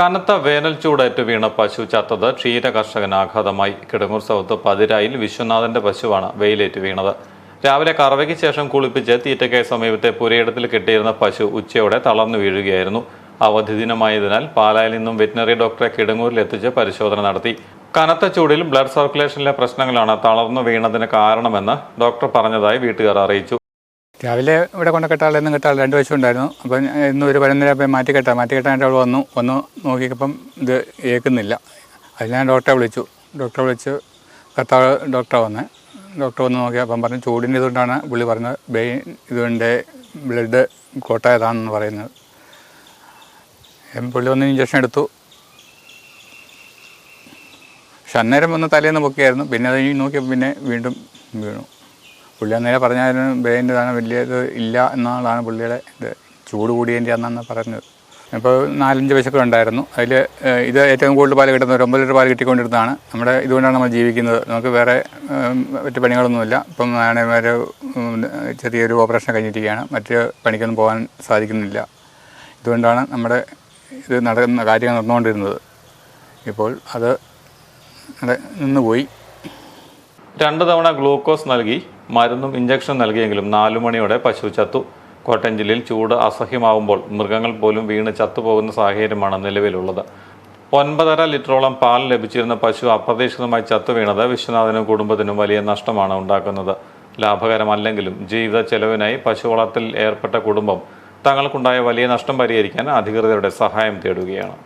കനത്ത വേനൽ ചൂടേറ്റ് വീണ പശു ചത്തത് ക്ഷീര കർഷകന് ആഘാതമായി. കിടങ്ങൂർ സൗത്ത് പതിരായിൽ വിശ്വനാഥന്റെ പശുവാണ് വെയിലേറ്റ് വീണത്. രാവിലെ കറവയ്ക്ക് ശേഷം കുളിപ്പിച്ച് തീറ്റയ്ക്കായി സമീപത്തെ പുരയിടത്തിൽ കെട്ടിയിരുന്ന പശു ഉച്ചയോടെ തളർന്നു വീഴുകയായിരുന്നു. അവധി ദിനമായതിനാൽ പാലായിൽ നിന്നും വെറ്റിനറി ഡോക്ടറെ കിടങ്ങൂരിൽ എത്തിച്ച് പരിശോധന നടത്തി. കനത്ത ചൂടിൽ ബ്ലഡ് സർക്കുലേഷനിലെ പ്രശ്നങ്ങളാണ് തളർന്നു വീണതിന് കാരണമെന്ന് ഡോക്ടർ പറഞ്ഞതായി വീട്ടുകാർ അറിയിച്ചു. രാവിലെ ഇവിടെ കൊണ്ട് കെട്ടാൾ എന്നും കെട്ടാൾ രണ്ട് വശം ഉണ്ടായിരുന്നു. അപ്പം ഇന്ന് ഒരു പതിനൊന്നര പോയി മാറ്റി കെട്ടാം. മാറ്റി കെട്ടാനായിട്ട് അവൾ വന്നു. വന്നു നോക്കിയപ്പം ഇത് ഏൽക്കുന്നില്ല. അതിൽ ഞാൻ ഡോക്ടറെ വിളിച്ചു. ഡോക്ടറെ വിളിച്ച് കർത്താവ് ഡോക്ടറെ വന്നേ. ഡോക്ടർ വന്ന് നോക്കിയപ്പം പറഞ്ഞു ചൂടിന്റെ ഇതുകൊണ്ടാണ് പുള്ളി പറഞ്ഞത് ബെയിൻ ഇതുകൊണ്ട് ബ്ലഡ് കോട്ടായതാണെന്ന് പറയുന്നത്. പുള്ളി വന്ന് ഇഞ്ചക്ഷൻ എടുത്തു. പക്ഷെ അന്നേരം വന്ന് തലേന്ന് പൊക്കിയായിരുന്നു. പിന്നെ അത് നോക്കിയപ്പോൾ പിന്നെ വീണ്ടും വീണു. പുള്ളി അന്നേരം പറഞ്ഞാലും തന്നെ വലിയത് ഇല്ല എന്നാണ് പുള്ളിയുടെ ഇത്. ചൂട് കൂടിയതിന്റെ അന്നാണ് പറഞ്ഞത്. ഇപ്പോൾ നാലഞ്ച് പശുക്കൾ ഉണ്ടായിരുന്നു. അതിൽ ഇത് ഏറ്റവും കൂടുതൽ പാൽ കിട്ടുന്ന ഒരു ഒമ്പത് ലിറ്റർ പാൽ കിട്ടിക്കൊണ്ടിരുന്നതാണ്. നമ്മുടെ ഇതുകൊണ്ടാണ് നമ്മൾ ജീവിക്കുന്നത്. നമുക്ക് വേറെ മറ്റു പണികളൊന്നുമില്ല. ഇപ്പം ആണെങ്കിൽ ഒരു ചെറിയൊരു ഓപ്പറേഷൻ കഴിഞ്ഞിരിക്കുകയാണ്. മറ്റ് പണിക്കൊന്നും പോകാൻ സാധിക്കുന്നില്ല. ഇതുകൊണ്ടാണ് നമ്മുടെ ഇത് നടക്കുന്ന കാര്യങ്ങൾ നടന്നുകൊണ്ടിരുന്നത്. ഇപ്പോൾ അത് നിന്നുപോയി രണ്ട് തവണ ഗ്ലൂക്കോസ് നൽകി. മരുന്നും ഇഞ്ചക്ഷൻ നൽകിയെങ്കിലും നാലു മണിയോടെ പശു ചത്തു. കോട്ടയം ജില്ലയിൽ ചൂട് അസഹ്യമാവുമ്പോൾ മൃഗങ്ങൾ പോലും വീണ് ചത്തുപോകുന്ന സാഹചര്യമാണ് നിലവിലുള്ളത്. ഒൻപതര ലിറ്ററോളം പാൽ ലഭിച്ചിരുന്ന പശു അപ്രതീക്ഷിതമായി ചത്തു വീണത് വിശ്വനാഥനും കുടുംബത്തിനും വലിയ നഷ്ടമാണ് ഉണ്ടാക്കുന്നത്. ലാഭകരമല്ലെങ്കിലും ജീവിത ചെലവിനായി പശു വളർത്തിൽ ഏർപ്പെട്ട കുടുംബം തങ്ങൾക്കുണ്ടായ വലിയ നഷ്ടം പരിഹരിക്കാൻ അധികൃതരുടെ സഹായം തേടുകയാണ്.